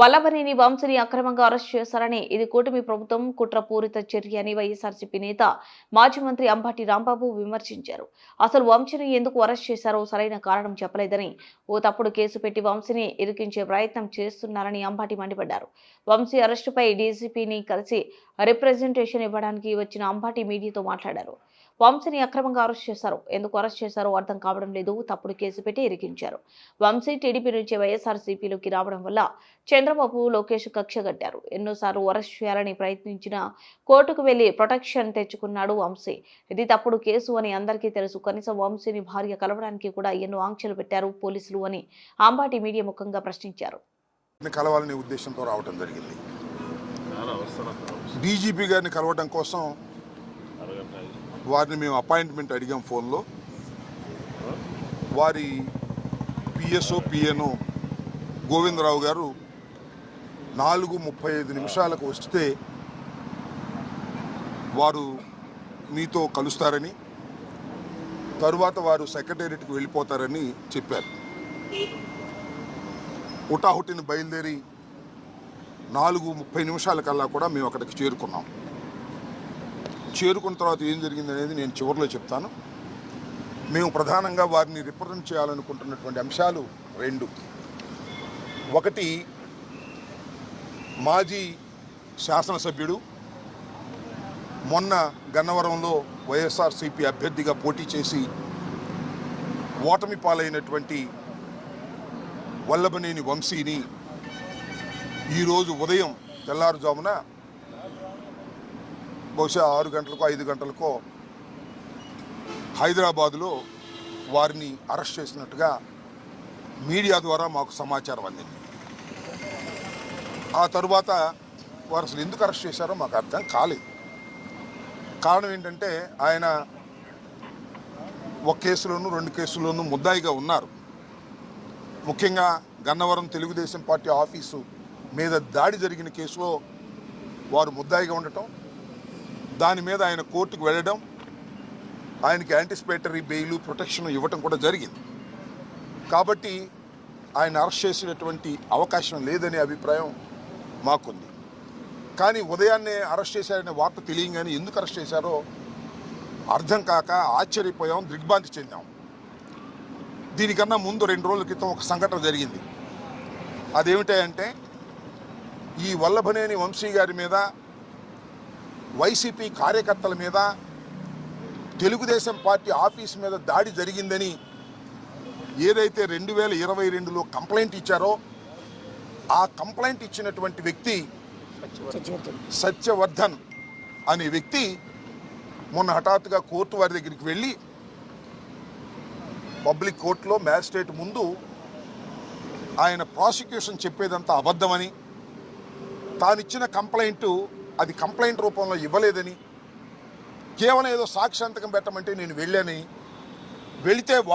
వల్లభనేని వంశీని అక్రమంగా అరెస్ట్ చేశారని ఇది కూటమి ప్రభుత్వం కుట్రపూరిత చర్య అని వైఎస్ఆర్సీపీ నేత మాజీ మంత్రి అంబాటి రాంబాబు విమర్శించారు. అసలు వంశీని ఎందుకు అరెస్ట్ చేశారో సరైన కారణం చెప్పలేదని ఓ తప్పుడు కేసు పెట్టి వంశీని ఇరికించే ప్రయత్నం చేస్తున్నారని అంబాటి మండిపడ్డారు. వంశీ అరెస్టుపై డీజీపీని కలిసి రిప్రజెంటేషన్ ఇవ్వడానికి వచ్చిన అంబాటి మీడియాతో మాట్లాడారు. వంశీని అక్రమంగా అరెస్ట్ చేశారు. ఎందుకు అరెస్ట్ చేశారో అర్థం కావడం లేదు. తప్పుడు కేసు పెట్టి ఇరికించారు. వంశీ టీడీపీ నుంచి వైఎస్ఆర్సీపీలోకి రావడం వల్ల చంద్రబాబు లోకేష్ కక్ష కట్టారు. ఎన్నోసార్లు అరెస్ట్ చేయాలని ప్రయత్నించిన కోర్టుకు వెళ్ళి ప్రొటెక్షన్ తెచ్చుకున్నాడు వంశీ. ఇది తప్పుడు కేసు అని అందరికీ తెలుసు. కనీసం వంశీని భార్య కలవడానికి కూడా ఎన్నో ఆంక్షలు పెట్టారు పోలీసులు అని అంబాటి మీడియా ముఖంగా ప్రశ్నించారు. కలవాలనే ఉద్దేశంతో రావడం జరిగింది. డీజీపీ గారిని కలవడం కోసం వారిని మేము అపాయింట్మెంట్ అడిగాం ఫోన్లో. వారి పిఎస్ఓ పిఎన్ఓ గోవిందరావు గారు నాలుగు ముప్పై ఐదు నిమిషాలకు వస్తే వారు మీతో కలుస్తారని తరువాత వారు సెక్రటేరియట్కి వెళ్ళిపోతారని చెప్పారు. హుటాహుటిని బయలుదేరి నాలుగు ముప్పై నిమిషాల కల్లా కూడా మేము అక్కడికి చేరుకున్నాం. చేరుకున్న తర్వాత ఏం జరిగింది అనేది నేను చివరిలో చెప్తాను. మేము ప్రధానంగా వారిని రిప్రజెంట్ చేయాలనుకుంటున్నటువంటి అంశాలు రెండు. ఒకటి మాజీ శాసనసభ్యుడు మొన్న గన్నవరంలో వైఎస్ఆర్సీపీ అభ్యర్థిగా పోటీ చేసి ఓటమి పాలైనటువంటి వల్లభనేని వంశీని ఈరోజు ఉదయం తెల్లారుజామున బహుశా ఆరు గంటలకో ఐదు గంటలకో హైదరాబాదులో వారిని అరెస్ట్ చేసినట్టుగా మీడియా ద్వారా మాకు సమాచారం అందింది. ఆ తరువాత వారు అసలు ఎందుకు అరెస్ట్ చేశారో మాకు అర్థం కాలేదు. కారణం ఏంటంటే ఆయన ఒక కేసులోనూ రెండు కేసుల్లోనూ ముద్దాయిగా ఉన్నారు. ముఖ్యంగా గన్నవరం తెలుగుదేశం పార్టీ ఆఫీసు మీద దాడి జరిగిన కేసులో వారు ముద్దాయిగా ఉండటం దాని మీద ఆయన కోర్టుకు వెళ్ళడం ఆయనకి యాంటిసిపేటరీ బెయిలు ప్రొటెక్షన్ ఇవ్వటం కూడా జరిగింది. కాబట్టి ఆయన అరెస్ట్ చేసినటువంటి అవకాశం లేదనే అభిప్రాయం మాకుంది. కానీ ఉదయాన్నే అరెస్ట్ చేశారనే వార్త తెలియగానే ఎందుకు అరెస్ట్ చేశారో అర్థం కాక ఆశ్చర్యపోయాం దిగ్భ్రాంతి చెందాం. దీనికన్నా ముందు రెండు రోజుల క్రితం ఒక సంఘటన జరిగింది. అదేమిటంటే ఈ వల్లభనేని వంశీ గారి మీద వైసీపీ కార్యకర్తల మీద తెలుగుదేశం పార్టీ ఆఫీస్ మీద దాడి జరిగిందని ఏదైతే రెండు వేల ఇరవై రెండులో కంప్లైంట్ ఇచ్చారో ఆ కంప్లైంట్ ఇచ్చినటువంటి వ్యక్తి సత్యవర్ధన్ అనే వ్యక్తి మొన్న హఠాత్తుగా కోర్టు వారి దగ్గరికి వెళ్ళి పబ్లిక్ కోర్టులో మ్యాజిస్ట్రేట్ ముందు ఆయన ప్రాసిక్యూషన్ చెప్పేదంతా అబద్ధమని తానిచ్చిన కంప్లైంట్ అది కంప్లైంట్ రూపంలో ఇవ్వలేదని కేవలం ఏదో సాక్షాంతకం పెట్టమంటే నేను వెళ్ళాని వెళితే